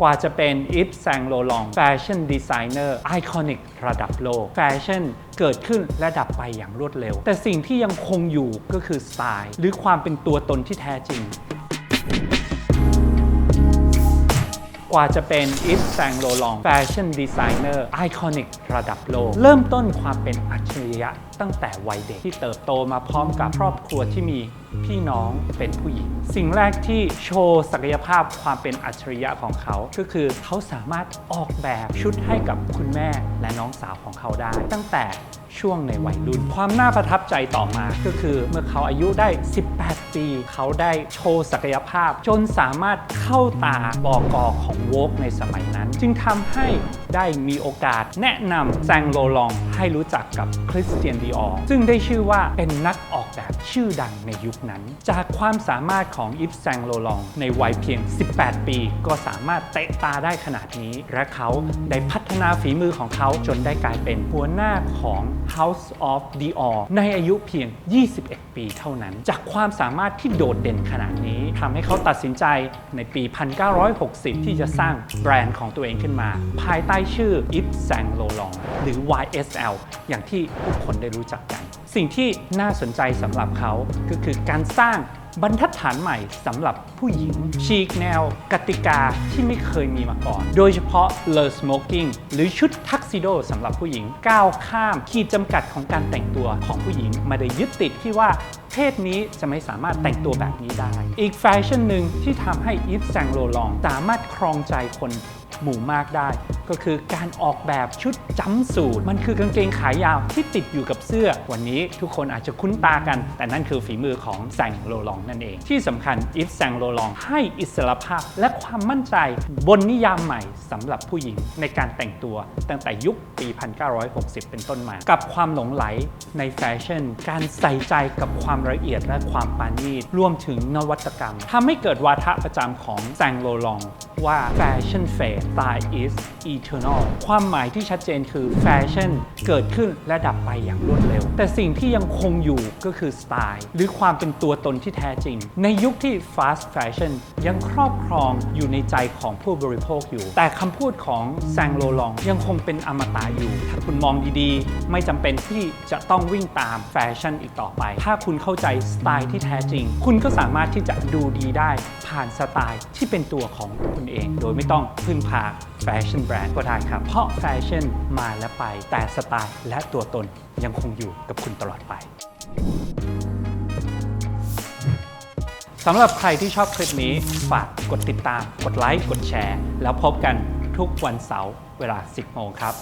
กว่าจะเป็นอิฟแซงโลลองแฟชั่นดีไซเนอร์ไอคอนิกระดับโลก แฟชั่นเกิดขึ้นและดับไปอย่างรวดเร็ว แต่สิ่งที่ยังคงอยู่ก็คือสไตล์ หรือความเป็นตัวตนที่แท้จริง กว่าจะเป็นอิฟแซงโลลองแฟชั่นดีไซเนอร์ไอคอนิกระดับโลก เริ่มต้นความเป็นอัจฉริยะตั้งแต่วัยเด็กที่เติบโตมาพร้อมกับครอบครัวที่มีพี่น้องเป็นผู้หญิง สิ่งแรกที่โชว์ศักยภาพความเป็นอัจฉริยะของเขา ก็คือเขาสามารถออกแบบชุดให้กับคุณแม่และน้องสาวของเขาได้ ตั้งแต่ช่วงในวัยรุ่น ความน่าประทับใจต่อมา ก็คือเมื่อเขาอายุได้ 18 ปี เขาได้โชว์ศักยภาพ จนสามารถเข้าตาบอกอของโวกในสมัยนั้น จึงทำให้ได้มีโอกาสแนะนำแซงโลลองให้รู้จักกับคริสเตียนดีออซึ่งได้ชื่อว่าเป็นนักออกแบบชื่อดังในยุคนั้น จากความสามารถของอิฟแซงโลลองในวัยเพียง 18 ปี ก็สามารถเตะตาได้ขนาดนี้ และเขาได้พัฒนาฝีมือของเขาจนได้กลายเป็นหัวหน้าของ House of Dior ในอายุเพียง 21 ปีเท่านั้น จากความสามารถที่โดดเด่นขนาดนี้ทำให้เขาตัดสินใจในปี 1960 ที่จะสร้างแบรนด์ของตัวเองขึ้นมา ภายใต้ชื่อ Yves Saint Laurent หรือ YSL อย่างที่ทุกคนได้รู้จักกัน สิ่งที่น่าสนใจสำหรับเขาก็คือการสร้างบรรทัดฐานใหม่สำหรับผู้หญิงฉีกแนวกติกาที่ไม่เคยมีมาก่อน โดยเฉพาะ l e smoking หรือชุดทักซิโดสำหรับผู้หญิงก้าวข้าม ขีดจำกัดของการแต่งตัวของผู้หญิงไมาได้ยึดติดที่ว่าเพศนี้จะไม่สามารถแต่งตัวแบบนี้ได้ อีกแฟชั่นหนึ่งที่ทำให้อีฟแซงโลลองสามารถครองใจคน หมู่มากได้ ก็คือการออกแบบชุดจัมป์สูทมันคือกางเกงขายาวที่ติดอยู่กับเสื้อ วันนี้ทุกคนอาจจะคุ้นตากัน แต่นั่นคือฝีมือของแซงโลลองนั่นเอง ที่สำคัญอีฟแซงโลลองให้อิสรภาพและความมั่นใจบนนิยามใหม่สำหรับผู้หญิงในการแต่งตัวตั้งแต่ยุคปี 1960 เป็นต้นมา กับความหลงไหลในแฟชั่น การใส่ใจกับความละเอียดและความปานีตรวมถึงนวัตกรรมทำให้เกิดวาทะประจำของแซงโลลองว่าแฟชั่นเฟส style is eternal ความหมายที่ชัดเจนคือแฟชั่นเกิดขึ้นและดับไปอย่างรวดเร็ว แต่สิ่งที่ยังคงอยู่ก็คือสไตล์หรือความเป็นตัวตนที่แท้จริง ในยุคที่ fast fashion ยังครอบครองอยู่ในใจของผู้บริโภคอยู่ แต่คำพูดของแซงโลลองยังคงเป็นอมตะอยู่ ถ้าคุณมองดีๆ ไม่จำเป็นที่จะต้องวิ่งตามแฟชั่นอีกต่อไป ถ้าคุณเข้าใจสไตล์ที่แท้จริง คุณก็สามารถที่จะดูดีได้ผ่านสไตล์ที่เป็นตัวของคุณเอง โดยไม่ต้องพึ่งพาแฟชั่นแบรนด์ก็ได้ครับ เพราะแฟชั่นมาและไป แต่สไตล์และตัวตนยังคงอยู่กับคุณตลอดไปสำหรับใครที่ชอบคลิปนี้ฝากกดติดตาม กดไลค์ กดแชร์ แล้วพบกันทุกวันเสาร์เวลา 10 โมงครับ